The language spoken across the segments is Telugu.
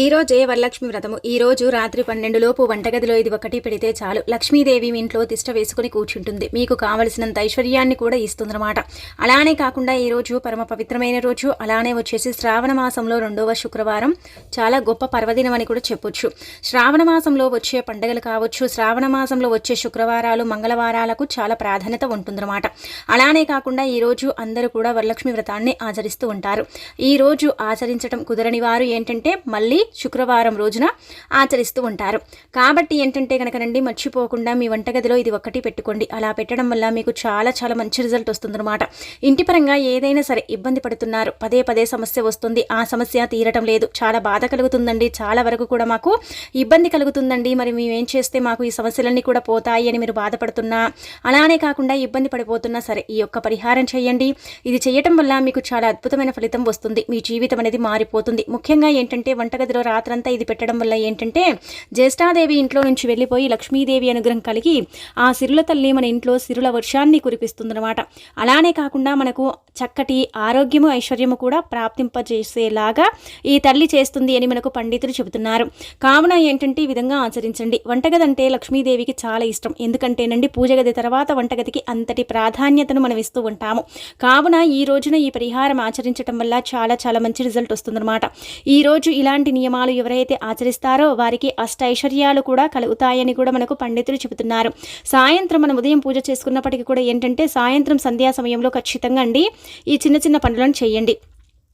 ఈ రోజే వరలక్ష్మి వ్రతము. ఈ రోజు రాత్రి పన్నెండు లోపు వంటగదిలో ఇది ఒకటి పెడితే చాలు. లక్ష్మీదేవి మీ ఇంట్లో తిష్ట వేసుకుని కూర్చుంటుంది. మీకు కావలసినంత ఐశ్వర్యాన్ని కూడా ఇస్తుందన్నమాట. అలానే కాకుండా ఈ రోజు పరమ పవిత్రమైన రోజు. అలానే వచ్చేసి శ్రావణ మాసంలో రెండవ శుక్రవారం. చాలా గొప్ప పర్వదినం అని కూడా చెప్పొచ్చు. శ్రావణ మాసంలో వచ్చే పండుగలు కావచ్చు శ్రావణ మాసంలో వచ్చే శుక్రవారాలు మంగళవారాలకు చాలా ప్రాధాన్యత ఉంటుందన్నమాట. అలానే కాకుండా ఈ రోజు అందరూ కూడా వరలక్ష్మి వ్రతాన్ని ఆచరిస్తూ ఉంటారు. ఈ రోజు ఆచరించడం కుదరని వారు ఏంటంటే మళ్ళీ శుక్రవారం రోజున ఆచరిస్తూ ఉంటారు. కాబట్టి ఏంటంటే కనుకనండి మర్చిపోకుండా మీ వంటగదిలో ఇది ఒక్కటి పెట్టుకోండి. అలా పెట్టడం వల్ల మీకు చాలా చాలా మంచి రిజల్ట్ వస్తుందన్నమాట. ఇంటి పరంగా ఏదైనా సరే ఇబ్బంది పడుతున్నారు. పదే పదే సమస్య వస్తుంది. ఆ సమస్య తీరటం లేదు. చాలా బాధ కలుగుతుందండి. చాలా వరకు కూడా మాకు ఇబ్బంది కలుగుతుందండి. మరి మేమేం చేస్తే మాకు ఈ సమస్యలన్నీ కూడా పోతాయి అని మీరు బాధపడుతున్నా అలానే కాకుండా ఇబ్బంది పడిపోతున్నా సరే ఈ యొక్క పరిహారం చేయండి. ఇది చేయటం వల్ల మీకు చాలా అద్భుతమైన ఫలితం వస్తుంది. మీ జీవితం అనేది మారిపోతుంది. ముఖ్యంగా ఏంటంటే వంటగది గదిలో రాత్రంతా ఇది పెట్టడం వల్ల ఏంటంటే జ్యేష్ఠాదేవి ఇంట్లో నుంచి వెళ్ళిపోయి లక్ష్మీదేవి అనుగ్రహం కలిగి ఆ సిరుల తల్లి మన ఇంట్లో సిరుల వర్షాన్ని కురిపిస్తుందన్నమాట. అలానే కాకుండా మనకు చక్కటి ఆరోగ్యము ఐశ్వర్యము కూడా ప్రాప్తింపజేసేలాగా ఈ తల్లి చేస్తుంది అని మనకు పండితులు చెబుతున్నారు. కావున ఏంటంటే ఈ విధంగా ఆచరించండి. వంటగది అంటే లక్ష్మీదేవికి చాలా ఇష్టం. ఎందుకంటేనండి పూజ గది తర్వాత వంటగదికి అంతటి ప్రాధాన్యతను మనం ఇస్తూ ఉంటాము. కావున ఈ రోజున ఈ పరిహారం ఆచరించడం వల్ల చాలా చాలా మంచి రిజల్ట్ వస్తుందన్నమాట. ఈ రోజు ఇలాంటి నియమాలు ఎవరైతే ఆచరిస్తారో వారికి అష్టైశ్వర్యాలు కూడా కలుగుతాయని కూడా మనకు పండితులు చెబుతున్నారు. సాయంత్రం మనం ఉదయం పూజ చేసుకున్నప్పటికీ కూడా ఏంటంటే సాయంత్రం సంధ్యా సమయంలో ఖచ్చితంగా అండి ఈ చిన్న చిన్న పనులను చేయండి.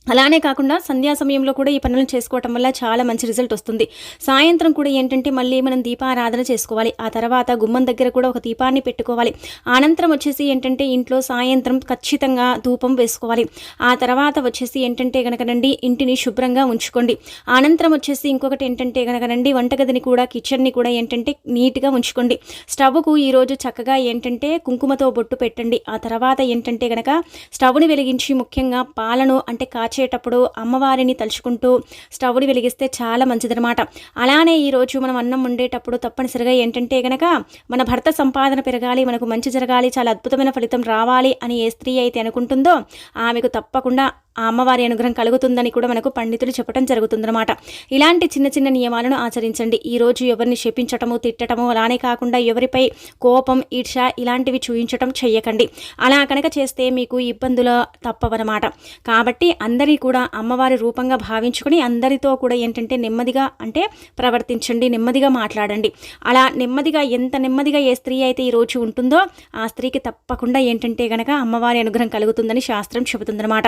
అలానే కాకుండా సంధ్యా సమయంలో కూడా ఈ పనులను చేసుకోవటం వల్ల చాలా మంచి రిజల్ట్ వస్తుంది. సాయంత్రం కూడా ఏంటంటే మళ్ళీ మనం దీపారాధన చేసుకోవాలి. ఆ తర్వాత గుమ్మం దగ్గర కూడా ఒక దీపాన్ని పెట్టుకోవాలి. అనంతరం వచ్చేసి ఏంటంటే ఇంట్లో సాయంత్రం ఖచ్చితంగా ధూపం వేసుకోవాలి. ఆ తర్వాత వచ్చేసి ఏంటంటే కనుకనండి ఇంటిని శుభ్రంగా ఉంచుకోండి. అనంతరం వచ్చేసి ఇంకొకటి ఏంటంటే కనుకనండి వంటగదిని కూడా కిచెన్ని కూడా ఏంటంటే నీట్గా ఉంచుకోండి. స్టవ్కు ఈరోజు చక్కగా ఏంటంటే కుంకుమతో బొట్టు పెట్టండి. ఆ తర్వాత ఏంటంటే కనుక స్టవ్ని వెలిగించి ముఖ్యంగా పాలను అంటే వచ్చేటప్పుడు అమ్మవారిని తలుచుకుంటూ స్టవ్ని వెలిగిస్తే చాలా మంచిదనమాట అలానే ఈరోజు మనం అన్నం వండేటప్పుడు తప్పనిసరిగా ఏంటంటే గనక మన భర్త సంపాదన పెరగాలి మనకు మంచి జరగాలి చాలా అద్భుతమైన ఫలితం రావాలి అని ఏ స్త్రీ అయితే అనుకుంటుందో ఆమెకు తప్పకుండా ఆ అమ్మవారి అనుగ్రహం కలుగుతుందని కూడా మనకు పండితులు చెప్పడం జరుగుతుందన్నమాట. ఇలాంటి చిన్న చిన్న నియమాలను ఆచరించండి. ఈ రోజు ఎవరిని శపించటము తిట్టటము అలానే కాకుండా ఎవరిపై కోపం ఈర్ష ఇలాంటివి చూయించటం చెయ్యకండి. అలా కనుక చేస్తే మీకు ఇబ్బందులు తప్పవన్నమాట. కాబట్టి అందరి కూడా అమ్మవారి రూపంగా భావించుకొని అందరితో కూడా ఏంటంటే నెమ్మదిగా అంటే ప్రవర్తించండి నెమ్మదిగా మాట్లాడండి. అలా నెమ్మదిగా ఎంత నెమ్మదిగా ఏ స్త్రీ అయితే ఈ రోజు ఉంటుందో ఆ స్త్రీకి తప్పకుండా ఏంటంటే గనక అమ్మవారి అనుగ్రహం కలుగుతుందని శాస్త్రం చెబుతుందన్నమాట.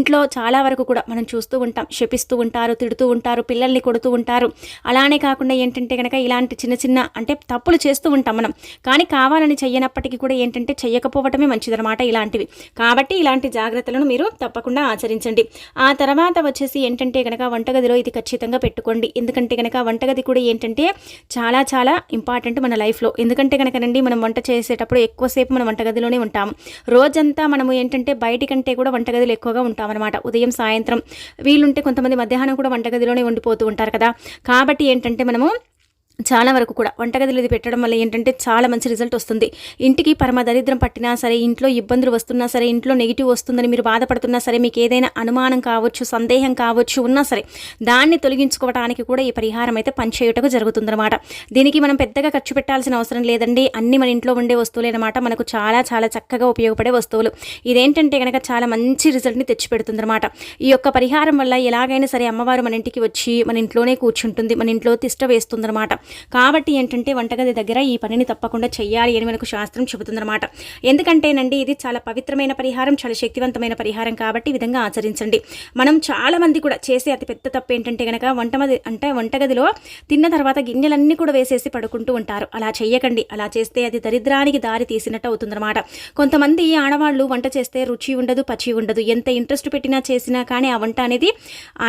ఇంట్లో చాలా వరకు కూడా మనం చూస్తూ ఉంటాం శపిస్తూ ఉంటారు తిడుతూ ఉంటారు పిల్లల్ని కొడుతూ ఉంటారు. అలానే కాకుండా ఏంటంటే కనుక ఇలాంటి చిన్న చిన్న అంటే తప్పులు చేస్తూ ఉంటాం మనం. కానీ కావాలని చెయ్యనప్పటికీ కూడా ఏంటంటే చెయ్యకపోవటమే మంచిదన్నమాట ఇలాంటివి. కాబట్టి ఇలాంటి జాగ్రత్తలను మీరు తప్పకుండా ఆచరించండి. ఆ తర్వాత వచ్చేసి ఏంటంటే కనుక వంటగదిలో ఇది ఖచ్చితంగా పెట్టుకోండి. ఎందుకంటే కనుక వంటగది కూడా ఏంటంటే చాలా చాలా ఇంపార్టెంట్ మన లైఫ్లో. ఎందుకంటే కనుకనండి మనం వంట చేసేటప్పుడు ఎక్కువసేపు మనం వంటగదిలోనే ఉంటాము రోజంతా మనము ఏంటంటే బయటికంటే కూడా వంటగదిలో ఎక్కువగా ఉంటాం. అనమాట ఉదయం సాయంత్రం వీలుంటే కొంతమంది మధ్యాహ్నం కూడా వంటగదిలోనే ఉండిపోతూ ఉంటారు కదా. కాబట్టి ఏంటంటే మనము చాలా వరకు కూడా వంటగదిలో ఇది పెట్టడం వల్ల ఏంటంటే చాలా మంచి రిజల్ట్ వస్తుంది. ఇంటికి పరమ దరిద్రం పట్టినా సరే ఇంట్లో ఇబ్బందులు వస్తున్నా సరే ఇంట్లో నెగిటివ్ వస్తుందని మీరు బాధపడుతున్నా సరే మీకు ఏదైనా అనుమానం కావచ్చు సందేహం కావచ్చు ఉన్నా సరే దాన్ని తొలగించుకోవడానికి కూడా ఈ పరిహారం అయితే పనిచేయుటకు జరుగుతుందన్నమాట. దీనికి మనం పెద్దగా ఖర్చు పెట్టాల్సిన అవసరం లేదండి. అన్ని మన ఇంట్లో ఉండే వస్తువులే అనమాట మనకు చాలా చాలా చక్కగా ఉపయోగపడే వస్తువులు. ఇదేంటంటే కనుక చాలా మంచి రిజల్ట్ని తెచ్చిపెడుతుందన్నమాట. ఈ యొక్క పరిహారం వల్ల ఎలాగైనా సరే అమ్మవారు మన ఇంటికి వచ్చి మన ఇంట్లోనే కూర్చుంటుంది మన ఇంట్లో తిష్ట వేస్తుందన్నమాట. కాబట్టి ఏంటంటే వంటగది దగ్గర ఈ పనిని తప్పకుండా చెయ్యాలి అని మనకు శాస్త్రం చెబుతుందన్నమాట. ఎందుకంటేనండి ఇది చాలా పవిత్రమైన పరిహారం చాలా శక్తివంతమైన పరిహారం కాబట్టి ఈ విధంగా ఆచరించండి. మనం చాలా మంది కూడా చేసే అతి పెద్ద తప్పు ఏంటంటే కనుక వంటమది అంటే వంటగదిలో తిన్న తర్వాత గిన్నెలన్నీ కూడా వేసేసి పడుకుంటూ ఉంటారు. అలా చేయకండి అలా చేస్తే అది దరిద్రానికి దారి తీసినట్టు అవుతుందన్నమాట. కొంతమంది ఆడవాళ్ళు వంట చేస్తే రుచి ఉండదు పచి ఉండదు. ఎంత ఇంట్రెస్ట్ పెట్టినా చేసినా కానీ ఆ వంట అనేది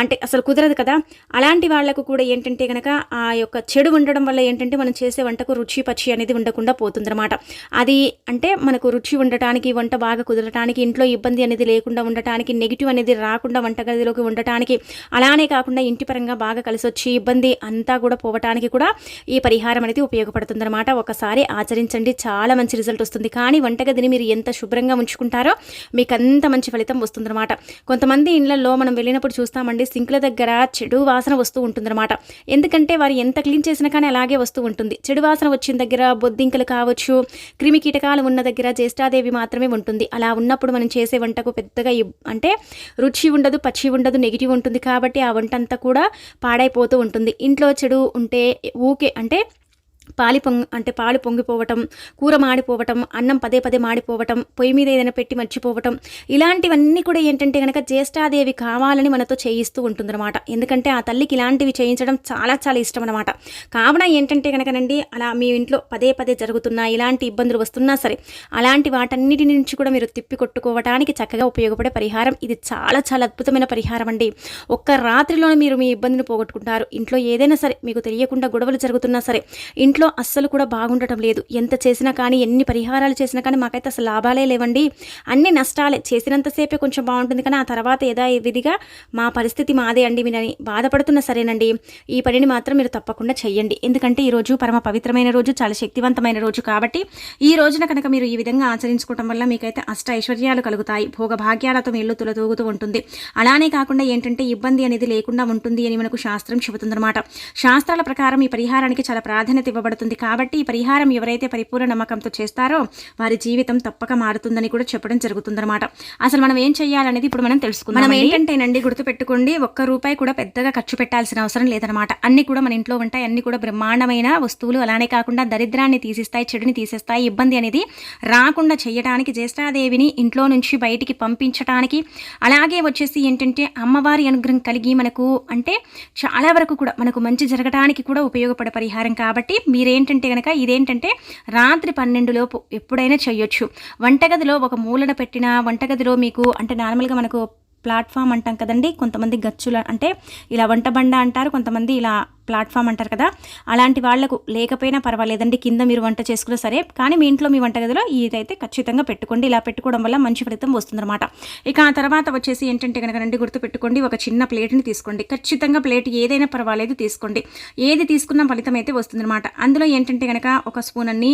అంటే అసలు కుదరదు కదా. అలాంటి వాళ్ళకు కూడా ఏంటంటే కనుక ఆ యొక్క చెడు ఉండడం ఉండడం వల్ల ఏంటంటే మనం చేసే వంటకు రుచి పచ్చి అనేది ఉండకుండా పోతుందన్నమాట. అది అంటే మనకు రుచి ఉండటానికి వంట బాగా కుదరటానికి ఇంట్లో ఇబ్బంది అనేది లేకుండా ఉండటానికి నెగిటివ్ అనేది రాకుండా వంటగదిలోకి ఉండటానికి అలానే కాకుండా ఇంటి పరంగా బాగా కలిసి వచ్చి ఇబ్బంది అంతా కూడా పోవటానికి కూడా ఈ పరిహారం అనేది ఉపయోగపడుతుందన్నమాట. ఒకసారి ఆచరించండి చాలా మంచి రిజల్ట్ వస్తుంది. కానీ వంటగదిని మీరు ఎంత శుభ్రంగా ఉంచుకుంటారో మీకు అంత మంచి ఫలితం వస్తుందన్నమాట. కొంతమంది ఇళ్ళలో మనం వెళ్ళినప్పుడు చూస్తామండి సింక్ల దగ్గర చెడు వాసన వస్తూ ఉంటుందన్నమాట. ఎందుకంటే వారు ఎంత క్లీన్ చేసినా కానీ అలాగే వస్తూ ఉంటుంది. చెడు వాసన వచ్చిన దగ్గర బొద్దింకలు కావచ్చు క్రిమి కీటకాలు ఉన్న దగ్గర జ్యేష్ఠాదేవి మాత్రమే ఉంటుంది. అలా ఉన్నప్పుడు మనం చేసే వంటకు పెద్దగా అంటే రుచి ఉండదు పచ్చి ఉండదు నెగిటివ్ ఉంటుంది కాబట్టి ఆ వంట అంతా కూడా పాడైపోతూ ఉంటుంది. ఇంట్లో చెడు ఉంటే ఊకే అంటే పాలి పొంగి అంటే పాలు పొంగిపోవటం కూర మాడిపోవటం అన్నం పదే పదే మాడిపోవటం పొయ్యి మీద ఏదైనా పెట్టి మర్చిపోవటం ఇలాంటివన్నీ కూడా ఏంటంటే కనుక జ్యేష్ఠాదేవి కావాలని మనతో చేయిస్తూ ఉంటుందన్నమాట. ఎందుకంటే ఆ తల్లికి ఇలాంటివి చేయించడం చాలా చాలా ఇష్టం అనమాట కావున ఏంటంటే కనుకనండి అలా మీ ఇంట్లో పదే పదే జరుగుతున్న ఇలాంటి ఇబ్బందులు వస్తున్నా సరే అలాంటి వాటన్నిటి నుంచి కూడా మీరు తిప్పి కొట్టుకోవడానికి చక్కగా ఉపయోగపడే పరిహారం. ఇది చాలా చాలా అద్భుతమైన పరిహారం అండి. ఒక్క రాత్రిలోనే మీరు మీ ఇబ్బందిని పోగొట్టుకుంటారు. ఇంట్లో ఏదైనా సరే మీకు తెలియకుండా గొడవలు జరుగుతున్నా సరే ఇంట్లో అస్సలు కూడా బాగుండటం లేదు. ఎంత చేసినా కానీ ఎన్ని పరిహారాలు చేసినా కానీ మాకైతే అసలు లాభాలే లేవండి. అన్ని నష్టాలే. చేసినంతసేపే కొంచెం బాగుంటుంది కానీ ఆ తర్వాత ఏదో విధిగా మా పరిస్థితి మాదే అండి మీరని బాధపడుతున్నా సరేనండి. ఈ పనిని మాత్రం మీరు తప్పకుండా చెయ్యండి. ఎందుకంటే ఈ రోజు పరమ పవిత్రమైన రోజు చాలా శక్తివంతమైన రోజు కాబట్టి ఈ రోజున కనుక మీరు ఈ విధంగా ఆచరించుకోవటం వల్ల మీకైతే అష్ట ఐశ్వర్యాలు కలుగుతాయి. భోగభాగ్యాలతో మీ ఇల్లు తులతూగుతూ ఉంటుంది. అలానే కాకుండా ఏంటంటే ఇబ్బంది అనేది లేకుండా ఉంటుంది అని మనకు శాస్త్రం చెబుతుందన్నమాట. శాస్త్రాల ప్రకారం ఈ పరిహారానికి చాలా ప్రాధాన్యత ఇవ్వబడుతుంది. కాబట్టి ఈ పరిహారం ఎవరైతే పరిపూర్ణ నమ్మకంతో చేస్తారో వారి జీవితం తప్పక మారుతుందని కూడా చెప్పడం జరుగుతుందన్నమాట. అసలు మనం ఏం చేయాలనేది ఇప్పుడు మనం తెలుసుకుందాం మనం ఏంటంటేనండి గుర్తుపెట్టుకోండి ఒక్క రూపాయి కూడా పెద్దగా ఖర్చు పెట్టాల్సిన అవసరం లేదనమాట అన్ని కూడా మన ఇంట్లో ఉంటాయి అన్ని కూడా బ్రహ్మాండమైన వస్తువులు. అలానే కాకుండా దరిద్రాన్ని తీసిస్తాయి చెడుని తీసేస్తాయి. ఇబ్బంది అనేది రాకుండా చేయడానికి జ్యేష్ఠాదేవిని ఇంట్లో నుంచి బయటికి పంపించడానికి అలాగే వచ్చేసి ఏంటంటే అమ్మవారి అనుగ్రహం కలిగి మనకు అంటే చాలా వరకు కూడా మనకు మంచి జరగడానికి కూడా ఉపయోగపడే పరిహారం కాబట్టి మీరేంటంటే కనుక ఇదేంటంటే రాత్రి పన్నెండు లోపు ఎప్పుడైనా చేయొచ్చు వంటగదిలో ఒక మూలన పెట్టిన వంటగదిలో మీకు అంటే నార్మల్గా మనకు ప్లాట్ఫామ్ అంటాం కదండి కొంతమంది గచ్చుల అంటే ఇలా వంట బండ అంటారు కొంతమంది ఇలా ప్లాట్ఫామ్ అంటారు కదా అలాంటి వాళ్ళకు లేకపోయినా పర్వాలేదండి కింద మీరు వంట చేసుకున్నా సరే కానీ మీ ఇంట్లో మీ వంటగదిలో ఇదైతే ఖచ్చితంగా పెట్టుకోండి. ఇలా పెట్టుకోవడం వల్ల మంచి ఫలితం వస్తుందన్నమాట. ఇక ఆ తర్వాత వచ్చేసి ఏంటంటే కనుక రండి గుర్తు పెట్టుకోండి. ఒక చిన్న ప్లేట్ని తీసుకోండి. ఖచ్చితంగా ప్లేట్ ఏదైనా పర్వాలేదు తీసుకోండి. ఏది తీసుకున్న ఫలితం అయితే వస్తుందన్నమాట. అందులో ఏంటంటే కనుక ఒక స్పూన్ అన్ని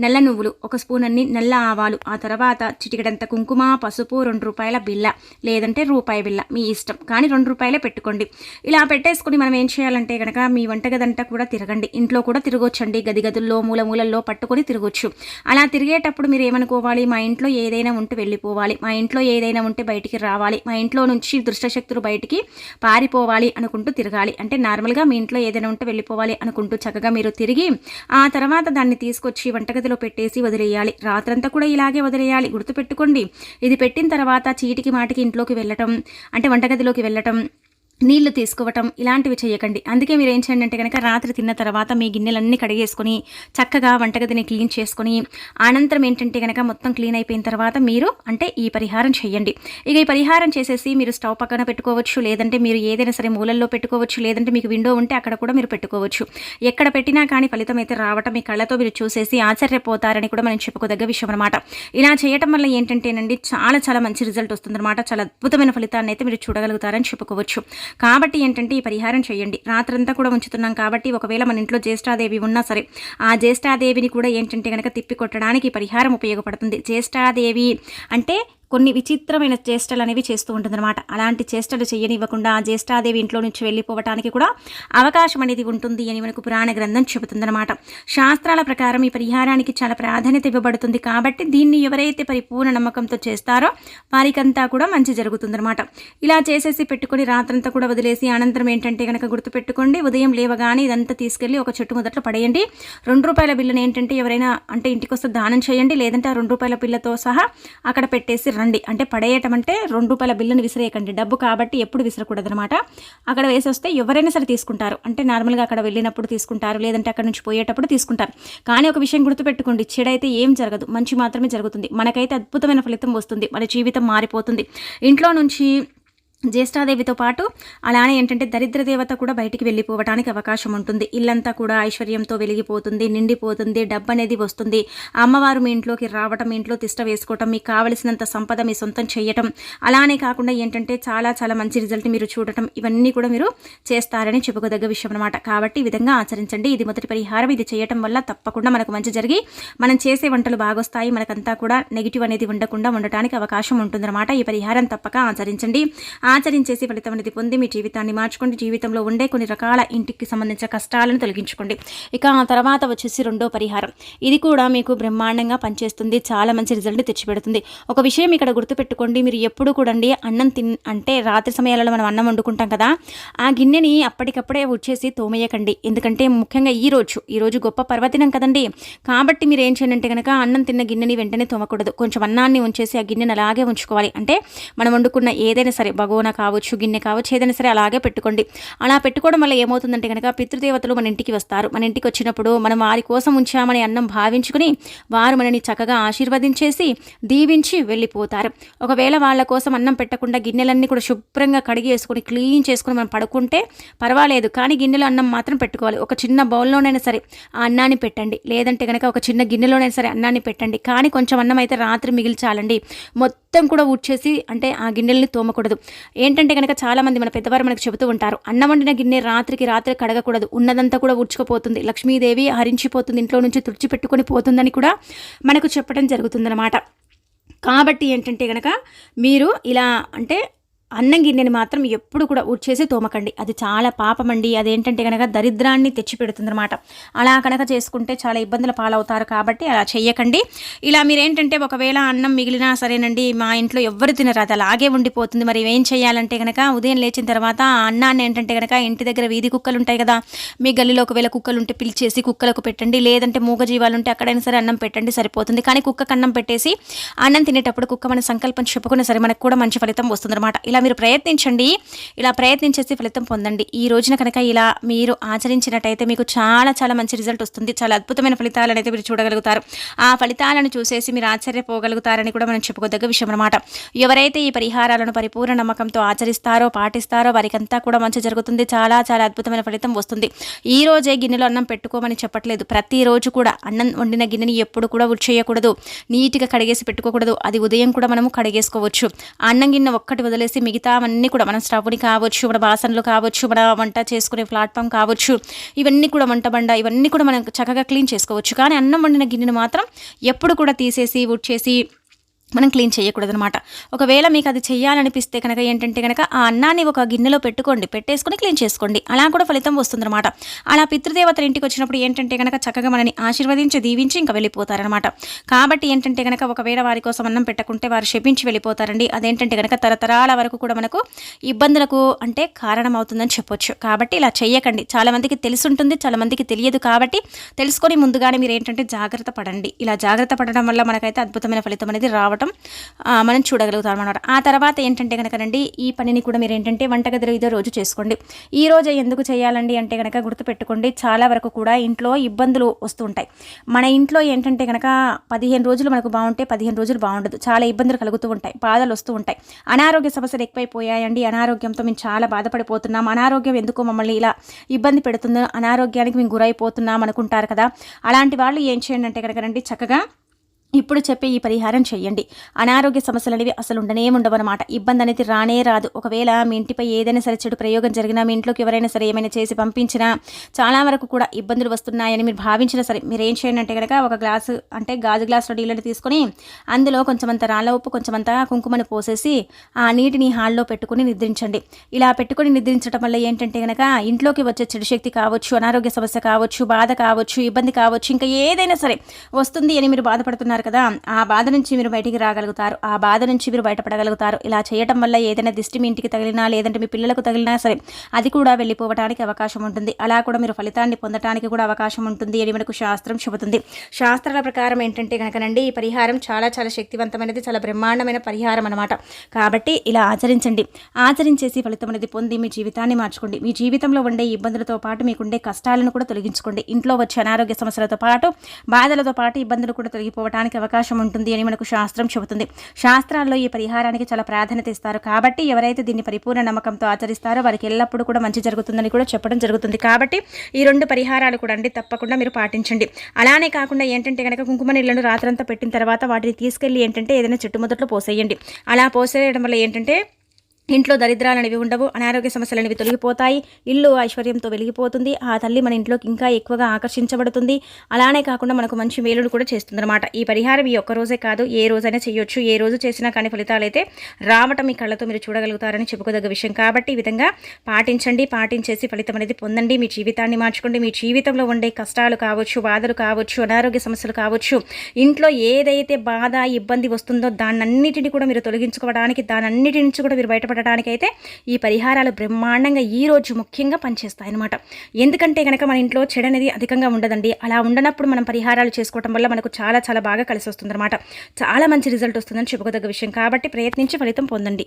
నల్ల నువ్వులు ఒక స్పూన్ అన్ని నల్ల ఆవాలు ఆ తర్వాత చిటికడంత కుంకుమ పసుపు రెండు రూపాయల బిల్ల లేదంటే రూపాయి బిల్ల మీ ఇష్టం. కానీ రెండు రూపాయలే పెట్టుకోండి. ఇలా పెట్టేసుకుని మనం ఏం చేయాలంటే కనుక మీ వంటగదంతా కూడా తిరగండి. ఇంట్లో కూడా తిరగొచ్చండి. గది గదుల్లో మూల మూలల్లో పట్టుకొని తిరగొచ్చు. అలా తిరిగేటప్పుడు మీరు ఏమనుకోవాలి? మా ఇంట్లో ఏదైనా ఉంటే వెళ్ళిపోవాలి. మా ఇంట్లో ఏదైనా ఉంటే బయటికి రావాలి. మా ఇంట్లో నుంచి దుష్టశక్తులు బయటికి పారిపోవాలి అనుకుంటూ తిరగాలి. అంటే నార్మల్గా మీ ఇంట్లో ఏదైనా ఉంటే వెళ్ళిపోవాలి అనుకుంటూ చక్కగా మీరు తిరిగి ఆ తర్వాత దాన్ని తీసుకొచ్చి వంటగదిలో పెట్టేసి వదిలేయాలి. రాత్రంతా కూడా ఇలాగే వదిలేయాలి. గుర్తుపెట్టుకోండి. ఇది పెట్టిన తర్వాత చీటికి మాటికి ఇంట్లోకి వెళ్ళటం అంటే వంటగదిలోకి వెళ్ళటం నీళ్ళు తీసుకోవటం ఇలాంటివి చేయకండి. అందుకే మీరు ఏం చేయండి అంటే కనుక రాత్రి తిన్న తర్వాత మీ గిన్నెలన్నీ కడిగేసుకొని చక్కగా వంటగదిని క్లీన్ చేసుకొని అనంతరం ఏంటంటే కనుక మొత్తం క్లీన్ అయిపోయిన తర్వాత మీరు అంటే ఈ పరిహారం చేయండి. ఇక ఈ పరిహారం చేసేసి మీరు స్టవ్ పక్కన పెట్టుకోవచ్చు లేదంటే మీరు ఏదైనా సరే మూలల్లో పెట్టుకోవచ్చు లేదంటే మీకు విండో ఉంటే అక్కడ కూడా మీరు పెట్టుకోవచ్చు. ఎక్కడ పెట్టినా కానీ ఫలితం అయితే రావటం మీ కళ్ళతో మీరు చూసేసి ఆశ్చర్యపోతారని కూడా మనం చెప్పుకోదగ్గ విషయం అనమాట ఇలా చేయటం వల్ల ఏంటంటేనండి చాలా చాలా మంచి రిజల్ట్ వస్తుందన్నమాట. చాలా అద్భుతమైన ఫలితాన్ని అయితే మీరు చూడగలుగుతారని చెప్పుకోవచ్చు. కాబట్టి ఏంటంటే ఈ పరిహారం చేయండి. రాత్రంతా కూడా ఉంచుతున్నాం కాబట్టి ఒకవేళ మన ఇంట్లో జ్యేష్ఠాదేవి ఉన్నా సరే ఆ జ్యేష్ఠాదేవిని కూడా ఏంటంటే కనుక తిప్పి కొట్టడానికి ఈ పరిహారం ఉపయోగపడుతుంది. జ్యేష్ఠాదేవి అంటే కొన్ని విచిత్రమైన చేష్టలు అనేవి చేస్తూ ఉంటుందన్నమాట. అలాంటి చేష్టలు చేయనివ్వకుండా జ్యేష్ఠాదేవి ఇంట్లో నుంచి వెళ్ళిపోవటానికి కూడా అవకాశం అనేది ఉంటుంది అని మనకు పురాణ గ్రంథం చెబుతుందన్నమాట. శాస్త్రాల ప్రకారం ఈ పరిహారానికి చాలా ప్రాధాన్యత ఇవ్వబడుతుంది కాబట్టి దీన్ని ఎవరైతే పరిపూర్ణ నమ్మకంతో చేస్తారో వారికంతా కూడా మంచి జరుగుతుందన్నమాట. ఇలా చేసేసి పెట్టుకొని రాత్రంతా కూడా వదిలేసి అనంతరం ఏంటంటే కనుక గుర్తుపెట్టుకోండి ఉదయం లేవగానే ఇదంతా తీసుకెళ్ళి ఒక చెట్టు మొదట్లో పడేయండి. రెండు రూపాయల బిల్లుని ఏంటంటే ఎవరైనా అంటే ఇంటికి వస్తే దానం చేయండి లేదంటే ఆ రెండు రూపాయల బిల్లతో సహా అక్కడ పెట్టేసి రండి అంటే పడేయటం అంటే రెండు రూపాయల బిల్లుని విసిరేయకండి. డబ్బు కాబట్టి ఎప్పుడు విసరకూడదు అనమాట అక్కడ వేసి వస్తే ఎవరైనా సరే తీసుకుంటారు. అంటే నార్మల్గా అక్కడ వెళ్ళినప్పుడు తీసుకుంటారు. లేదంటే అక్కడ నుంచి పోయేటప్పుడు తీసుకుంటారు. కానీ ఒక విషయం గుర్తుపెట్టుకోండి. చెడైతే ఏం జరగదు. మంచి మాత్రమే జరుగుతుంది. మనకైతే అద్భుతమైన ఫలితం వస్తుంది. మన జీవితం మారిపోతుంది. ఇంట్లో నుంచి జ్యేష్ఠాదేవితో పాటు అలానే ఏంటంటే దరిద్ర దేవత కూడా బయటికి వెళ్ళిపోవడానికి అవకాశం ఉంటుంది. ఇల్లంతా కూడా ఐశ్వర్యంతో వెలిగిపోతుంది నిండిపోతుంది డబ్బు అనేది వస్తుంది. అమ్మవారు మీ ఇంట్లోకి రావటం ఇంట్లో తిష్ట వేసుకోవటం మీకు కావలసినంత సంపద మీ సొంతం చేయటం అలానే కాకుండా ఏంటంటే చాలా చాలా మంచి రిజల్ట్ మీరు చూడటం ఇవన్నీ కూడా మీరు చేస్తారని చెప్పుకోదగ్గ విషయం అనమాట కాబట్టి ఈ విధంగా ఆచరించండి. ఇది మొదటి పరిహారం. ఇది చేయటం వల్ల తప్పకుండా మనకు మంచి జరిగి మనం చేసే వంటలు బాగొస్తాయి. మనకంతా కూడా నెగిటివ్ అనేది ఉండకుండా ఉండటానికి అవకాశం ఉంటుందన్నమాట. ఈ పరిహారం తప్పక ఆచరించండి. ఆచరించేసి ఫలితం అనేది పొంది మీ జీవితాన్ని మార్చుకోండి. జీవితంలో ఉండే కొన్ని రకాల ఇంటికి సంబంధించిన కష్టాలను తొలగించుకోండి. ఇక ఆ తర్వాత వచ్చేసి రెండో పరిహారం. ఇది కూడా మీకు బ్రహ్మాండంగా పనిచేస్తుంది. చాలా మంచి రిజల్ట్ తెచ్చిపెడుతుంది. ఒక విషయం ఇక్కడ గుర్తుపెట్టుకోండి. మీరు ఎప్పుడు కూడా అన్నం తిన్ అంటే రాత్రి సమయాలలో మనం అన్నం వండుకుంటాం కదా ఆ గిన్నెని అప్పటికప్పుడే వచ్చేసి తోమేయకండి. ఎందుకంటే ముఖ్యంగా ఈ రోజు ఈ రోజు గొప్ప పర్వదినం కదండి. కాబట్టి మీరు ఏం చేయాలంటే కనుక అన్నం తిన్న గిన్నెని వెంటనే తోమకూడదు. కొంచెం అన్నాన్ని ఉంచేసి ఆ గిన్నెని అలాగే ఉంచుకోవాలి. అంటే మనం వండుకున్న ఏదైనా సరే బగోన కావచ్చు గిన్నె కావచ్చు ఏదైనా సరే అలాగే పెట్టుకోండి. అలా పెట్టుకోవడం వల్ల ఏమవుతుందంటే కనుక పితృదేవతలు మన ఇంటికి వస్తారు. మన ఇంటికి వచ్చినప్పుడు మనం వారి కోసం ఉంచామని అన్నం భావించుకుని వారు మనని చక్కగా ఆశీర్వదించేసి దీవించి వెళ్ళిపోతారు. ఒకవేళ వాళ్ళ కోసం అన్నం పెట్టకుండా గిన్నెలన్నీ కూడా శుభ్రంగా కడిగి వేసుకొని క్లీన్ చేసుకుని మనం పడుకుంటే పర్వాలేదు. కానీ గిన్నెలో అన్నం మాత్రం పెట్టుకోవాలి. ఒక చిన్న బౌల్లోనైనా సరే ఆ అన్నాన్ని పెట్టండి. లేదంటే కనుక ఒక చిన్న గిన్నెలోనైనా సరే అన్నాన్ని పెట్టండి. కానీ కొంచెం అన్నం అయితే రాత్రి మిగిల్చాలండి. మొత్తం కూడా ఊడ్చేసి అంటే ఆ గిన్నెల్ని తోమకూడదు. ఏంటంటే కనుక చాలామంది మన పెద్దవారు మనకు చెబుతూ ఉంటారు అన్నం వండిన గిన్నె రాత్రికి రాత్రి కడగకూడదు ఉన్నదంతా కూడా ఉడ్చుకుపోతుంది లక్ష్మీదేవి హరించిపోతుంది ఇంట్లో నుంచి తుడిచిపెట్టుకొని పోతుందని కూడా మనకు చెప్పడం జరుగుతుందన్నమాట. కాబట్టి ఏంటంటే కనుక మీరు ఇలా అంటే అన్నం గిన్నెని మాత్రం ఎప్పుడు కూడా ఊడ్చేసి తోమకండి. అది చాలా పాపమండి. అదేంటంటే కనుక దరిద్రాన్ని తెచ్చిపెడుతుందన్నమాట. అలా కనుక చేసుకుంటే చాలా ఇబ్బందుల పాలవుతారు కాబట్టి అలా చెయ్యకండి. ఇలా మీరేంటంటే ఒకవేళ అన్నం మిగిలినా సరేనండి మా ఇంట్లో ఎవ్వరు తినరు. అది అలాగే ఉండిపోతుంది. మరి ఏం చేయాలంటే కనుక ఉదయం లేచిన తర్వాత ఆ అన్నాన్ని ఏంటంటే కనుక ఇంటి దగ్గర వీధి కుక్కలు ఉంటాయి కదా మీ గల్లీలో ఒకవేళ కుక్కలు ఉంటే పిలిచేసి కుక్కలకు పెట్టండి. లేదంటే మూగజీవాలు ఉంటే అక్కడైనా సరే అన్నం పెట్టండి సరిపోతుంది. కానీ కుక్కకు అన్నం పెట్టేసి అన్నం తినేటప్పుడు కుక్క మన సంకల్పం చెప్పుకున్న సరే మనకు కూడా మంచి ఫలితం వస్తుందన్నమాట. ఇలా ఇలా మీరు ప్రయత్నించండి. ఇలా ప్రయత్నించేసి ఫలితం పొందండి. ఈ రోజున కనుక ఇలా మీరు ఆచరించినట్టయితే మీకు చాలా చాలా మంచి రిజల్ట్ వస్తుంది. చాలా అద్భుతమైన ఫలితాలను అయితే మీరు చూడగలుగుతారు. ఆ ఫలితాలను చూసేసి మీరు ఆశ్చర్యపోగలుగుతారని కూడా మనం చెప్పుకోదగ్గ విషయం అనమాట ఎవరైతే ఈ పరిహారాలను పరిపూర్ణ నమ్మకంతో ఆచరిస్తారో పాటిస్తారో వారికంతా కూడా మంచి జరుగుతుంది. చాలా చాలా అద్భుతమైన ఫలితం వస్తుంది. ఈ రోజే గిన్నెలో అన్నం పెట్టుకోమని చెప్పట్లేదు. ప్రతిరోజు కూడా అన్నం వండిన గిన్నెని ఎప్పుడు కూడా చేయకూడదు నీట్గా కడిగేసి పెట్టుకోకూడదు. అది ఉదయం కూడా మనము కడిగేసుకోవచ్చు. అన్నం గిన్నె ఒక్కటి వదిలేసి మిగతావన్నీ కూడా మన స్టవ్ని కావచ్చు మన బాసనలు కావచ్చు మన వంట చేసుకునే ప్లాట్ఫామ్ కావచ్చు ఇవన్నీ కూడా వంట బండ ఇవన్నీ కూడా మనం చక్కగా క్లీన్ చేసుకోవచ్చు. కానీ అన్నం వండిన గిన్నెను మాత్రం ఎప్పుడు కూడా తీసేసి ఉడ్చేసి మనం క్లీన్ చేయకూడదు అనమాట ఒకవేళ మీకు అది చేయాలనిపిస్తే కనుక ఏంటంటే కనుక ఆ అన్నాన్ని ఒక గిన్నెలో పెట్టుకోండి. పెట్టేసుకొని క్లీన్ చేసుకోండి. అలా కూడా ఫలితం వస్తుందన్నమాట. అలా పితృదేవతల ఇంటికి వచ్చినప్పుడు ఏంటంటే కనుక చక్కగా మనని ఆశీర్వదించి దీవించి ఇంకా వెళ్ళిపోతారనమాట కాబట్టి ఏంటంటే కనుక ఒకవేళ వారి కోసం అన్నం పెట్టకుంటే వారు శపించి వెళ్ళిపోతారండి. అదేంటంటే కనుక తరతరాల వరకు కూడా మనకు ఇబ్బందులకు అంటే కారణం అవుతుందని చెప్పొచ్చు. కాబట్టి ఇలా చేయకండి చాలామందికి తెలుసుంటుంది చాలామందికి తెలియదు కాబట్టి తెలుసుకొని ముందుగానే మీరు ఏంటంటే జాగ్రత్త పడండి. ఇలా జాగ్రత్త పడడం వల్ల మనకైతే అద్భుతమైన ఫలితం అనేది రావడం మనం చూడగలుగుతాం అనమాట ఆ తర్వాత ఏంటంటే కనుకనండి ఈ పనిని కూడా మీరు ఏంటంటే వంటగదిలో ఇదో రోజు చేసుకోండి. ఈ రోజు ఎందుకు చేయాలండి అంటే కనుక గుర్తుపెట్టుకోండి చాలా వరకు కూడా ఇంట్లో ఇబ్బందులు వస్తుంటాయి. మన ఇంట్లో ఏంటంటే కనుక పదిహేను రోజులు మనకు బాగుంటే పదిహేను రోజులు బాగుండదు. చాలా ఇబ్బందులు కలుగుతూ ఉంటాయి బాధలు వస్తూ ఉంటాయి. అనారోగ్య సమస్యలు ఎక్కువైపోయాయండి అనారోగ్యంతో మేము చాలా బాధపడిపోతున్నాం అనారోగ్యం ఎందుకు మమ్మల్ని ఇలా ఇబ్బంది పెడుతుందో అనారోగ్యానికి మేము గురైపోతున్నాం అనుకుంటారు కదా. అలాంటి వాళ్ళు ఏం చేయండి అంటే కనుక చక్కగా ఇప్పుడు చెప్పే ఈ పరిహారం చేయండి అనారోగ్య సమస్యలు అనేవి అసలు ఉండనే ఉండవన్నమాట. ఇబ్బంది అనేది రానే రాదు. ఒకవేళ మీ ఇంటిపై ఏదైనా సరే చెడు ప్రయోగం జరిగినా మీ ఇంట్లోకి ఎవరైనా సరే ఏమైనా చేసి పంపించినా చాలా వరకు కూడా ఇబ్బందులు వస్తున్నాయని మీరు భావించినా సరే మీరు ఏం చేయండి అంటే కనుక ఒక గ్లాసు అంటే గాజు గ్లాసులో నీళ్ళని తీసుకొని అందులో కొంచెమంత రాళ్ళ ఉప్పు కొంచెమంత కుంకుమని పోసేసి ఆ నీటిని హాల్లో పెట్టుకుని నిద్రించండి. ఇలా పెట్టుకుని నిద్రించడం వల్ల ఏంటంటే కనుక ఇంట్లోకి వచ్చే చెడు శక్తి కావచ్చు అనారోగ్య సమస్య కావచ్చు బాధ కావచ్చు ఇబ్బంది కావచ్చు ఇంకా ఏదైనా సరే వస్తుంది అని మీరు బాధపడుతున్నారు కదా. ఆ బాధ నుంచి మీరు బయటికి రాగలుగుతారు. ఆ బాధ నుంచి మీరు బయటపడగలుగుతారు. ఇలా చేయటం వల్ల ఏదైనా దిష్టి మీ ఇంటికి తగిలినా లేదంటే మీ పిల్లలకు తగిలినా సరే అది కూడా వెళ్ళిపోవడానికి అవకాశం ఉంటుంది. అలా కూడా మీరు ఫలితాన్ని పొందడానికి కూడా అవకాశం ఉంటుంది అని మనకు శాస్త్రం చెబుతుంది. శాస్త్రాల ప్రకారం ఏంటంటే కనుకనండి ఈ పరిహారం చాలా చాలా శక్తివంతమైనది చాలా బ్రహ్మాండమైన పరిహారం అనమాట కాబట్టి ఇలా ఆచరించండి. ఆచరించేసి ఫలితం అనేది పొంది మీ జీవితాన్ని మార్చుకోండి. మీ జీవితంలో ఉండే ఇబ్బందులతో పాటు మీకుండే కష్టాలను కూడా తొలగించుకోండి. ఇంట్లో వచ్చే అనారోగ్య సమస్యలతో పాటు బాధలతో పాటు ఇబ్బందులు కూడా తొలగిపోవడానికి చేసుకోవడానికి అవకాశం ఉంటుంది అని మనకు శాస్త్రం చెబుతుంది. శాస్త్రాల్లో ఈ పరిహారానికి చాలా ప్రాధాన్యత ఇస్తారు. కాబట్టి ఎవరైతే దీన్ని పరిపూర్ణ నమ్మకంతో ఆచరిస్తారో వారికి ఎల్లప్పుడూ కూడా మంచి జరుగుతుందని కూడా చెప్పడం జరుగుతుంది. కాబట్టి ఈ రెండు పరిహారాలు కూడా అండి తప్పకుండా మీరు పాటించండి. అలానే కాకుండా ఏంటంటే కనుక కుంకుమ నీళ్ళను రాత్రంతా పెట్టిన తర్వాత వాటిని తీసుకెళ్ళి ఏంటంటే ఏదైనా చెట్టు మొదట్లో పోసేయండి. అలా పోసేయడం వల్ల ఏంటంటే ఇంట్లో దరిద్రాలు అనేవి ఉండవు అనారోగ్య సమస్యలు అనేవి తొలగిపోతాయి ఇల్లు ఐశ్వర్యంతో వెలిగిపోతుంది ఆ తల్లి మన ఇంట్లోకి ఇంకా ఎక్కువగా ఆకర్షించబడుతుంది. అలానే కాకుండా మనకు మంచి మేలును కూడా చేస్తుంది అనమాట ఈ పరిహారం ఈ ఒక్క రోజే కాదు ఏ రోజైనా చేయొచ్చు ఏ రోజు చేసినా కానీ ఫలితాలు అయితే రావటం మీ కళ్ళతో మీరు చూడగలుగుతారని చెప్పుకోదగ్గ విషయం. కాబట్టి ఈ విధంగా పాటించండి పాటించేసి ఫలితం అనేది పొందండి. మీ జీవితాన్ని మార్చుకోండి. మీ జీవితంలో ఉండే కష్టాలు కావచ్చు బాధలు కావచ్చు అనారోగ్య సమస్యలు కావచ్చు ఇంట్లో ఏదైతే బాధ ఇబ్బంది వస్తుందో దాన్నన్నిటిని కూడా మీరు తొలగించుకోవడానికి దానన్నిటి నుంచి కూడా మీరు బయటపడ బయటపడటానికైతే ఈ పరిహారాలు బ్రహ్మాండంగా ఈ రోజు ముఖ్యంగా పనిచేస్తాయి అనమాట ఎందుకంటే కనుక మన ఇంట్లో చెడు అనేది అధికంగా ఉండదండి. అలా ఉండనప్పుడు మనం పరిహారాలు చేసుకోవడం వల్ల మనకు చాలా చాలా బాగా కలిసి వస్తుంది చాలా మంచి రిజల్ట్ వస్తుందని చెప్పుకోదగ్గ విషయం. కాబట్టి ప్రయత్నించి ఫలితం పొందండి.